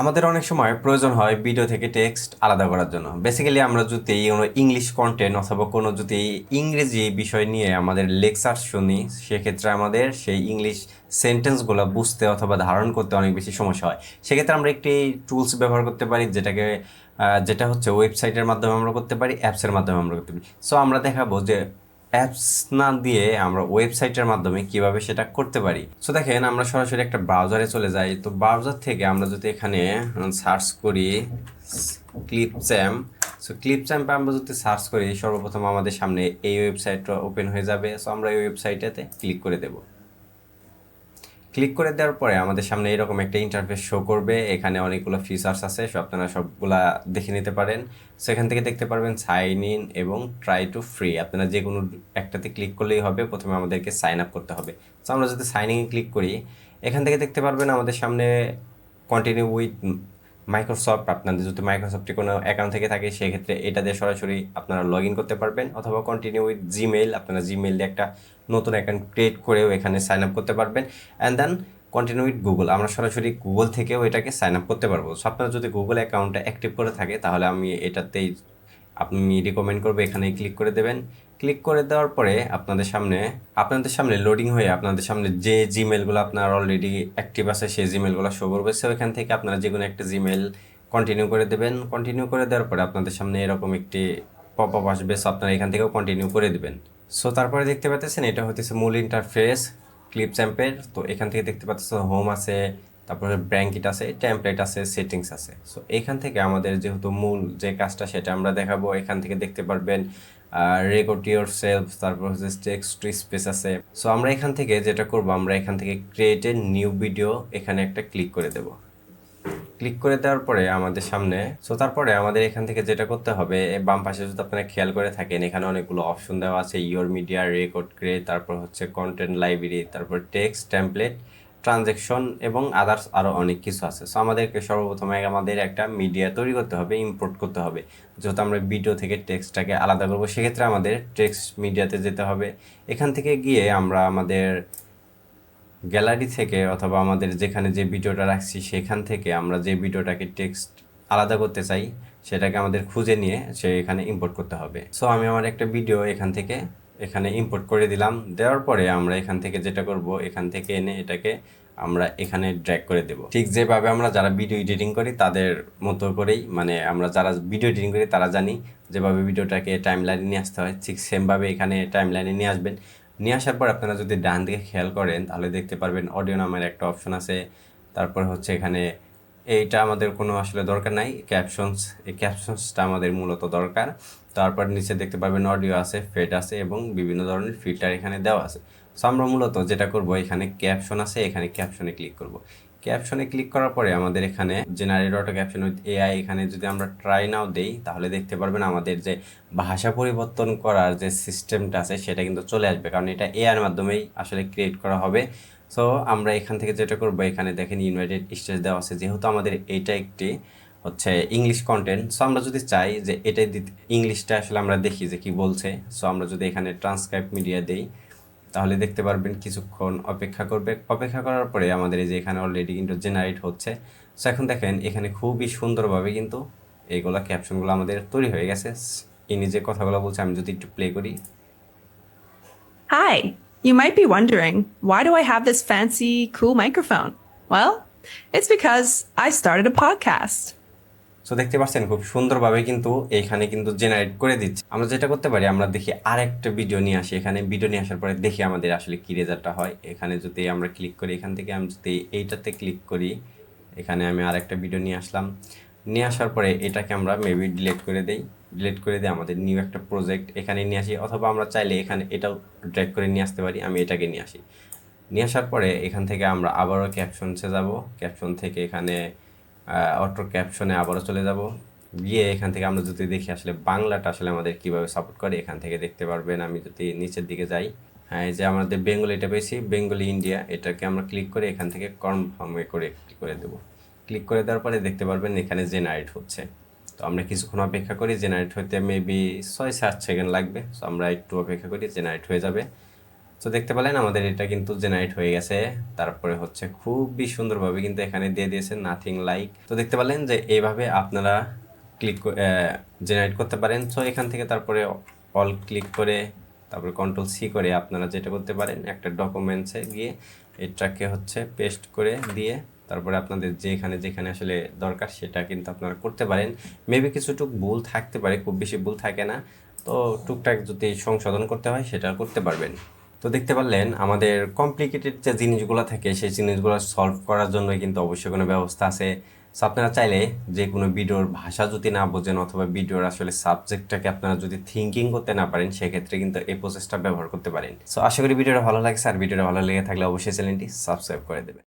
আমাদের অনেক সময় প্রয়োজন হয় ভিডিও থেকে টেক্সট আলাদা করার জন্য। বেসিক্যালি আমরা যদি কোনো ইংলিশ কন্টেন্ট অথবা কোনো যদি ইংরেজি বিষয় নিয়ে আমাদের লেকচার শুনি, সেক্ষেত্রে আমাদের সেই ইংলিশ সেন্টেন্সগুলো বুঝতে অথবা ধারণ করতে অনেক বেশি সমস্যা হয়। সেক্ষেত্রে আমরা একটি টুলস ব্যবহার করতে পারি, যেটাকে যেটা হচ্ছে ওয়েবসাইটের মাধ্যমে আমরা করতে পারি অ্যাপসের মাধ্যমে আমরা করতে পারি। সো আমরা দেখাবো যে অ্যাপস না দিয়ে আমরা ওয়েবসাইটের মাধ্যমে কীভাবে সেটা করতে পারি? সো দেখেন, আমরা সরাসরি একটা ব্রাউজারে চলে যাই। তো ব্রাউজার থেকে আমরা যদি এখানে সার্চ করি ক্লিপ চ্যাম্প সো ক্লিপ চ্যাম্পে আমরা যদি সার্চ করি, সর্বপ্রথম আমাদের সামনে এই ওয়েবসাইটটা ওপেন হয়ে যাবে। সো আমরা এই ওয়েবসাইটটাতে ক্লিক করে দেবো। ক্লিক করে দেওয়ার পরে আমাদের সামনে এরকম একটা ইন্টারফেস শো করবে। এখানে অনেকগুলো ফিচার্স আছে সব আপনারা সবগুলা দেখে নিতে পারেন। সেখান থেকে দেখতে পারবেন সাইন ইন এবং ট্রাই টু ফ্রি আপনারা যে কোনো একটাতে ক্লিক করলেই হবে, প্রথমে আমাদেরকে সাইন আপ করতে হবে। তো আমরা যদি সাইন ইন ক্লিক করি, এখান থেকে দেখতে পারবেন আমাদের সামনে কন্টিনিউ উইথ মাইক্রোসফট আপনাদের যদি মাইক্রোসফটে কোনো অ্যাকাউন্ট থেকে থাকে, সেক্ষেত্রে এটা দিয়ে সরাসরি আপনারা লগ ইন করতে পারবেন, অথবা কন্টিনিউ উইথ জিমেইল আপনারা জিমেইল দিয়ে একটা নতুন অ্যাকাউন্ট ক্রিয়েট করেও এখানে সাইন আপ করতে পারবেন and then continue with Google আমরা সরাসরি গুগল থেকেও এটাকে সাইন আপ করতে পারব। সো আপনারা যদি গুগল অ্যাকাউন্টটা অ্যাক্টিভ করে থাকে, তাহলে আমি এটাতেই আপনি রিকমেন্ড করবে এখানে ক্লিক করে দেবেন। ক্লিক করে দেওয়ার পরে আপনাদের সামনে আপনাদের সামনে লোডিং হয়ে আপনাদের সামনে যে জিমেলগুলো আপনার অলরেডি অ্যাক্টিভ আছে, সেই জিমেলগুলো শো করবে। সো এখান থেকে আপনারা যে কোনো একটা জিমেল কন্টিনিউ করে দেবেন। কন্টিনিউ করে দেওয়ার পরে আপনাদের সামনে এরকম একটি পপ আপ আসবে। সো আপনারা এখান থেকেও কন্টিনিউ করে দেবেন। সো তারপরে দেখতে পাচ্ছেন, এটা হতেছে মূল ইন্টারফেস ক্লিপ চ্যাম্পের তো, এখান থেকে দেখতে পাচ্ছেন হোম আছে তারপরে ব্র্যাঙ্কিট আছে টেমপ্লেট আছে সেটিংস আছে। সো এখান থেকে আমাদের যেহেতু মূল যে কাজটা সেটা আমরা দেখাবো। এখান থেকে দেখতে পারবেন রেকর্ড ইউর সেলফ তারপর হচ্ছে টেক্সট টু স্পেস আছে। সো আমরা এখান থেকে যেটা করব, আমরা এখান থেকে ক্রিয়েট নিউ ভিডিও এখানে একটা ক্লিক করে দেবো। ক্লিক করে দেওয়ার পরে আমাদের সামনে সো তারপরে আমাদের এখান থেকে যেটা করতে হবে বাম পাশে যদি আপনারা খেয়াল করে থাকেন, এখানে অনেকগুলো অপশন দেওয়া আছে ইওর মিডিয়া রেকর্ড ক্রিয়েট তারপর হচ্ছে কন্টেন্ট লাইব্রেরি তারপর টেক্সট টেমপ্লেট ট্রানজেকশন এবং আদার্স আরও অনেক কিছু আছে। সো আমাদেরকে সর্বপ্রথমে আমাদের একটা মিডিয়া তৈরি করতে হবে ইম্পোর্ট করতে হবে। যেহেতু আমরা ভিডিও থেকে টেক্সটটাকে আলাদা করব, সেক্ষেত্রে আমাদের টেক্সট মিডিয়াতে যেতে হবে। এখান থেকে গিয়ে আমরা আমাদের গ্যালারি থেকে অথবা আমাদের যেখানে যে ভিডিওটা রাখছি, সেখান থেকে আমরা যে ভিডিওটাকে টেক্সট আলাদা করতে চাই, সেটাকে আমাদের খুঁজে নিয়ে সে এখানে ইম্পোর্ট করতে হবে। সো আমি আমার একটা ভিডিও এখান থেকে এখানে ইম্পোর্ট করে দিলাম। দেওয়ার পরে আমরা এখান থেকে যেটা করব, এখান থেকে এনে এটাকে আমরা এখানে ড্র্যাগ করে দেব। ঠিক যেভাবে আমরা যারা ভিডিও এডিটিং করি, তাদের মতো করেই মানে আমরা যারা ভিডিও এডিটিং করি, তারা জানি যেভাবে ভিডিওটাকে টাইম লাইনে নিয়ে আসতে হয়। ঠিক সেমভাবে এখানে টাইম লাইনে নিয়ে আসবেন। নিয়ে আসার পর আপনারা যদি ডান দিকে খেয়াল করেন, তাহলে দেখতে পারবেন অডিও নামের একটা অপশন আছে। তারপর হচ্ছে এখানে এইটা আমাদের কোনো আসলে দরকার নাই। ক্যাপশনস এই ক্যাপশনসটা আমাদের মূলত দরকার। তারপর নিচে দেখতে পাবেন অডিও আছে ফেড আছে এবং বিভিন্ন ধরনের ফিল্টার এখানে দেওয়া আছে। সো আমরা মূলত যেটা করব, এখানে ক্যাপশন আছে, এখানে ক্যাপশনে ক্লিক করব। ক্যাপশনে ক্লিক করার পরে আমাদের এখানে generate auto caption with AI এখানে যদি আমরা ট্রাই নাও দেই, তাহলে দেখতে পারবেন আমাদের যে ভাষা পরিবর্তন করার যে সিস্টেমটা আছে, সেটা কিন্তু চলে আসবে। কারণ এটা এআইয়ের মাধ্যমেই আসলে ক্রিয়েট করা হবে। সো আমরা এখান থেকে যেটা করব, এখানে দেখেন ইউনাইটেড স্টেটস দেওয়া আছে। যেহেতু আমাদের এটা একটি হচ্ছে ইংলিশ কন্টেন্ট সো আমরা যদি চাই যে এটাই দিতে ইংলিশটা আসলে আমরা দেখি যে কি বলছে। সো আমরা যদি এখানে ট্রান্সক্রাইব মিডিয়া দেই তাহলে দেখতে পারবেন কিছুক্ষণ অপেক্ষা করবে অপেক্ষা করার পরে আমাদের এই যে এখানে অলরেডি কিন্তু জেনারেট হচ্ছে সো এখন দেখেন এখানে খুবই সুন্দরভাবে কিন্তু এইগুলা ক্যাপশনগুলো আমাদের তৈরি হয়ে গেছে ইনি যে কথাগুলো বলছে আমি যদি একটু প্লে করি hi you might be wondering, why do I have this fancy, cool microphone? Well, it's because I started a podcast. So দেখতে পাচ্ছেন খুব সুন্দরভাবে কিন্তু এইখানে কিন্তু জেনারেট করে দিচ্ছে। আমরা যেটা করতে পারি, আমরা দেখি আরেকটা ভিডিও নিয়ে আসি। এখানে ভিডিও নিয়ে আসার পরে দেখি আমাদের আসলে কি রেজাল্টটা হয়। এখানে যদি আমরা ক্লিক করি, এখান থেকে আমি যদি এইটাতে ক্লিক করি, এখানে আমি আরেকটা ভিডিও নিয়ে আসলাম। নিয়ে আসার পরে এটাকে আমরা মেবি ডিলেট করে দেই। ডিলেট করে দিয়ে আমাদের নিউ একটা প্রজেক্ট এখানে নিয়ে আসি। অথবা আমরা চাইলে এখানে এটাও ড্র্যাগ করে নিয়ে আসতে পারি, আমি এটাকে নিয়ে আসি। নিয়ে আসার পরে এখান থেকে আমরা আবারও ক্যাপশনসে যাব। ক্যাপশন থেকে এখানে অটো ক্যাপশনে আবারও চলে যাব। গিয়ে এখান থেকে আমরা যদি দেখি আসলে বাংলাটা আসলে আমাদের কীভাবে সাপোর্ট করে, এখান থেকে দেখতে পারবেন। আমি যদি নিচের দিকে যাই হ্যাঁ যে আমাদের বেঙ্গলিটা পেয়েছি বেঙ্গলি ইন্ডিয়া এটাকে আমরা ক্লিক করে এখান থেকে কনফার্মে করে ক্লিক করে দেবো। ক্লিক করে দেওয়ার পরে দেখতে পারবেন এখানে জেনারেট হচ্ছে। তো আমরা কিছুক্ষণ অপেক্ষা করি জেনারেট হতে মেবি ছয় সাত সেকেন্ড লাগবে। সো আমরা একটু অপেক্ষা করি জেনারেট হয়ে যাবে। তো দেখতে পেলেন আমাদের এটা কিন্তু জেনারেট হয়ে গেছে। তারপরে হচ্ছে খুবই সুন্দরভাবে কিন্তু এখানে দিয়ে দিয়েছে নাথিং লাইক তো দেখতে পেলেন যে এইভাবে আপনারা ক্লিক জেনারেট করতে পারেন। সো এখান থেকে তারপরে অল ক্লিক করে, তারপরে কন্ট্রোল সি করে আপনারা যেটা করতে পারেন, একটা ডকুমেন্টসে গিয়ে এটাকে হচ্ছে পেস্ট করে দিয়ে তারপরে আপনাদের যেখানে যেখানে আসলে দরকার সেটা কিন্তু আপনারা করতে পারেন। মেবি কিছুটুক ভুল থাকতে পারে, খুব বেশি ভুল থাকে না। তো টুকটাক যদি সংশোধন করতে হয় সেটা করতে পারবেন। তো দেখতে পারলেন, আমাদের কমপ্লিকেটেড যে জিনিসগুলো থাকে, সেই জিনিসগুলো সলভ করার জন্য কিন্তু অবশ্যই কোনো ব্যবস্থা আছে। সো আপনারা চাইলে যে কোনো ভিডিওর ভাষা যদি না বোঝেন অথবা ভিডিওর আসলে সাবজেক্টটাকে আপনারা যদি থিঙ্কিং করতে না পারেন, সেক্ষেত্রে কিন্তু এই প্রসেসটা ব্যবহার করতে পারেন। সো আশা করি ভিডিওটা ভালো লাগছে, আর ভিডিওটা ভালো লেগে থাকলে অবশ্যই চ্যানেলটি সাবস্ক্রাইব করে দেবেন।